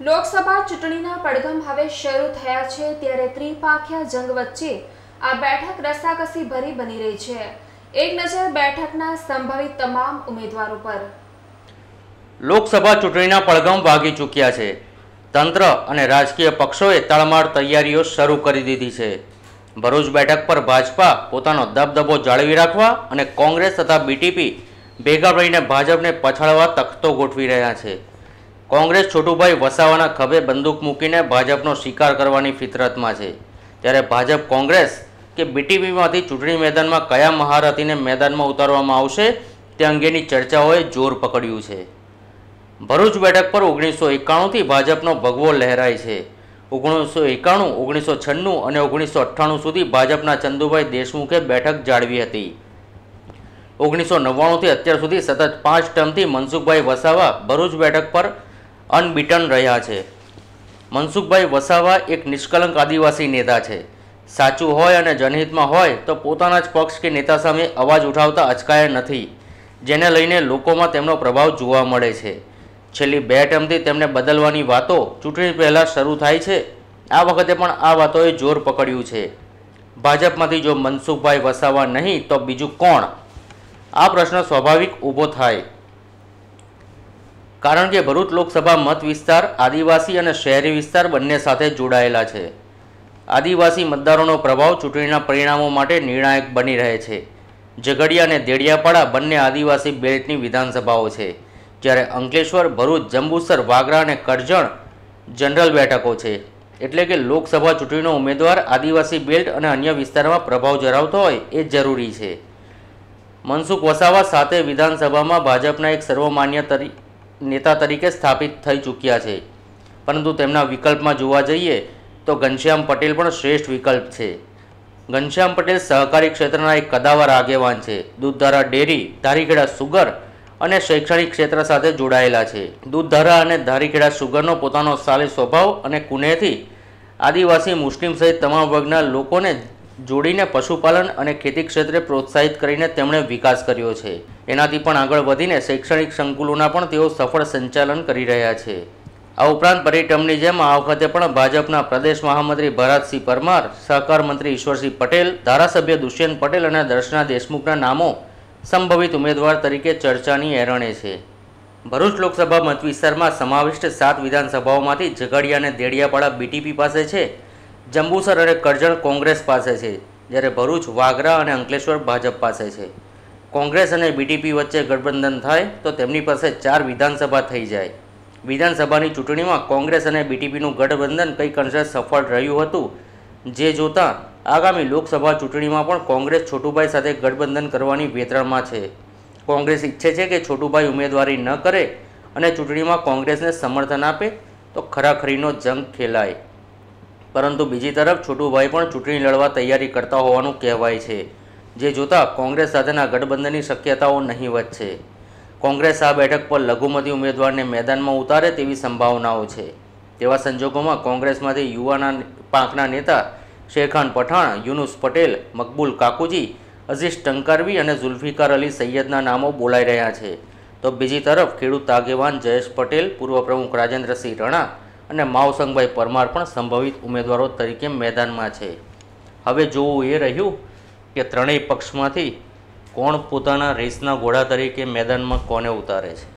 લોકસભા ચૂંટણીના પડઘમ હવે શરૂ થયા છે ત્યારે ત્રિપાખ્યા જંગ વચ્ચે આ બેઠક રસાકસી ભરી બની રહી છે. એક નજર બેઠકના સંભવિત તમામ ઉમેદવારો પર. લોકસભા ચૂંટણીના પડઘમ વાગી ચૂક્યા છે. તંત્ર અને રાજકીય પક્ષોએ તળમાર તૈયારીઓ શરૂ કરી દીધી છે. ભરૂચ બેઠક પર ભાજપા પોતાનો દબદબો જાળવી રાખવા અને કોંગ્રેસ તથા બીટીપી ભેગા મળીને ભાજપને પછાડવા તખતો ગોઠવી રહ્યા છે. કોંગ્રેસ છોટુભાઈ વસાવાના ખભે બંદૂક મૂકીને ભાજપનો શિકાર કરવાની ફિતરતમાં છે. ત્યારે ભાજપ કોંગ્રેસ કે બીટીપીમાંથી ચૂંટણી મેદાનમાં કયા મહારથીને મેદાનમાં ઉતારવામાં આવશે તે અંગેની ચર્ચાઓએ જોર પકડ્યું છે. ભરૂચ બેઠક પર ઓગણીસો એકાણુંથી ભાજપનો ભગવો લહેરાય છે. ઓગણીસો એકાણું, ઓગણીસો છન્નું અને ઓગણીસો અઠ્ઠાણું સુધી ભાજપના ચંદુભાઈ દેશમુખે બેઠક જાળવી હતી. ઓગણીસો નવ્વાણુંથી અત્યાર સુધી સતત પાંચ ટર્મથી મનસુખભાઈ વસાવા ભરૂચ બેઠક પર અનબીટન રહ્યા છે. મનસુખભાઈ વસાવા એક નિષ્કલંક આદિવાસી નેતા છે. સાચું હોય અને જનહિતમાં હોય તો પોતાના જ પક્ષ કે નેતા સામે અવાજ ઉઠાવતા અચકાયા નથી. જેને લઈને લોકોમાં તેમનો પ્રભાવ જોવા મળે છે. છેલ્લી બે ટર્મથી તેમને બદલવાની વાતો ચૂંટણી પહેલાં શરૂ થાય છે. આ વખતે પણ આ વાતોએ જોર પકડ્યું છે. ભાજપમાંથી જો મનસુખભાઈ વસાવા નહીં તો બીજું કોણ? આ પ્રશ્ન સ્વાભાવિક ઊભો થાય. કારણ કે ભરૂચ લોકસભા મત વિસ્તાર, આદિવાસી અને શહેરી વિસ્તાર બંને સાથે જોડાયેલા છે. આદિવાસી મતદારોનો પ્રભાવ ચૂંટણીના પરિણામો માટે નિર્ણાયક બની રહે છે. ઝઘડિયા અને દેડિયાપાડા બંને આદિવાસી બેલ્ટની વિધાનસભાઓ છે, જ્યારે અંકલેશ્વર, ભરૂચ, જંબુસર, વાગરા અને કરજણ જનરલ બેઠકો છે. એટલે કે લોકસભા ચૂંટણીનો ઉમેદવાર આદિવાસી બેલ્ટ અને અન્ય વિસ્તારમાં પ્રભાવ ધરાવતો હોય એ જરૂરી છે. મનસુખ વસાવા સાથે વિધાનસભામાં ભાજપના એક સર્વમાન્ય તરી નેતા તરીકે સ્થાપિત થઈ ચૂક્યા છે. પરંતુ તેમના વિકલ્પમાં જોવા જઈએ તો ઘનશ્યામ પટેલ પણ શ્રેષ્ઠ વિકલ્પ છે. ઘનશ્યામ પટેલ સહકારી ક્ષેત્રના એક કદાવર આગેવાન છે. દૂધધારા ડેરી, ધારીખેડા સુગર અને શૈક્ષણિક ક્ષેત્ર સાથે જોડાયેલા છે. દૂધધારા અને ધારીખેડા સુગરનો પોતાનો સારી સ્વભાવ અને કુનેહથી આદિવાસી મુસ્લિમ સહિત તમામ વર્ગના લોકોને જોડીને પશુપાલન અને ખેતી ક્ષેત્રે પ્રોત્સાહિત કરીને તેમણે વિકાસ કર્યો છે. એનાથી પણ આગળ વધીને શૈક્ષણિક સંકુલોના પણ તેઓ સફળ સંચાલન કરી રહ્યા છે. આ ઉપરાંત પરિટમની જેમ આ વખતે પણ ભાજપના પ્રદેશ મહામંત્રી ભરતસિંહ પરમાર, સહકાર મંત્રી ઈશ્વરસિંહ પટેલ, ધારાસભ્ય દુષ્યંત પટેલ અને દર્શના દેશમુખના નામો સંભવિત ઉમેદવાર તરીકે ચર્ચાની એરણે છે. ભરૂચ લોકસભા મતવિસ્તારમાં સમાવિષ્ટ સાત વિધાનસભાઓમાંથી ઝઘડિયા અને દેડિયાપાડા બીટીપી પાસે છે, જંબુસર અને કરજણ કોંગ્રેસ પાસે છે, જ્યારે ભરૂચ, વાગરા અને અંકલેશ્વર ભાજપ પાસે છે. કોંગ્રેસ અને બીટીપી વચ્ચે ગઠબંધન થાય તો તેમની પાસે ચાર વિધાનસભા થઈ જાય. વિધાનસભાની ચૂંટણીમાં કોંગ્રેસ અને બીટીપીનું ગઠબંધન કંઈક અંશે સફળ રહ્યું હતું. જે જોતાં આગામી લોકસભા ચૂંટણીમાં પણ કોંગ્રેસ છોટુભાઈ સાથે ગઠબંધન કરવાની વેતરણમાં છે. કોંગ્રેસ ઈચ્છે છે કે છોટુભાઈ ઉમેદવારી ન કરે અને ચૂંટણીમાં કોંગ્રેસને સમર્થન આપે તો ખરાખરીનો જંગ ખેલાય. પરંતુ બીજી તરફ છોટુભાઈ પણ ચૂંટણી લડવા તૈયારી કરતા હોવાનું કહેવાય છે. જે જોતાં કોંગ્રેસ સાથેના ગઠબંધનની શક્યતાઓ નહીવત છે. કોંગ્રેસ આ બેઠક પર લઘુમતી ઉમેદવારને મેદાનમાં ઉતારે તેવી સંભાવનાઓ છે. તેવા સંજોગોમાં કોંગ્રેસમાંથી યુવાના પાંખના નેતા શેરખાન પઠાણ, યુનુસ પટેલ, મકબૂલ કાકુજી, અઝીઝ ટંકારવી અને ઝુલ્ફિકાર અલી સૈયદના નામો બોલાઈ રહ્યા છે. તો બીજી તરફ ખેડૂત આગેવાન જયેશ પટેલ, પૂર્વ પ્રમુખ રાજેન્દ્રસિંહ રણા અને માવસંગભાઈ પરમાર પણ સંભવિત ઉમેદવારો તરીકે મેદાનમાં છે. હવે જોવું એ રહ્યું કે ત્રણેય પક્ષમાંથી કોણ પોતાના રેસના ઘોડા તરીકે મેદાનમાં કોને ઉતારે છે?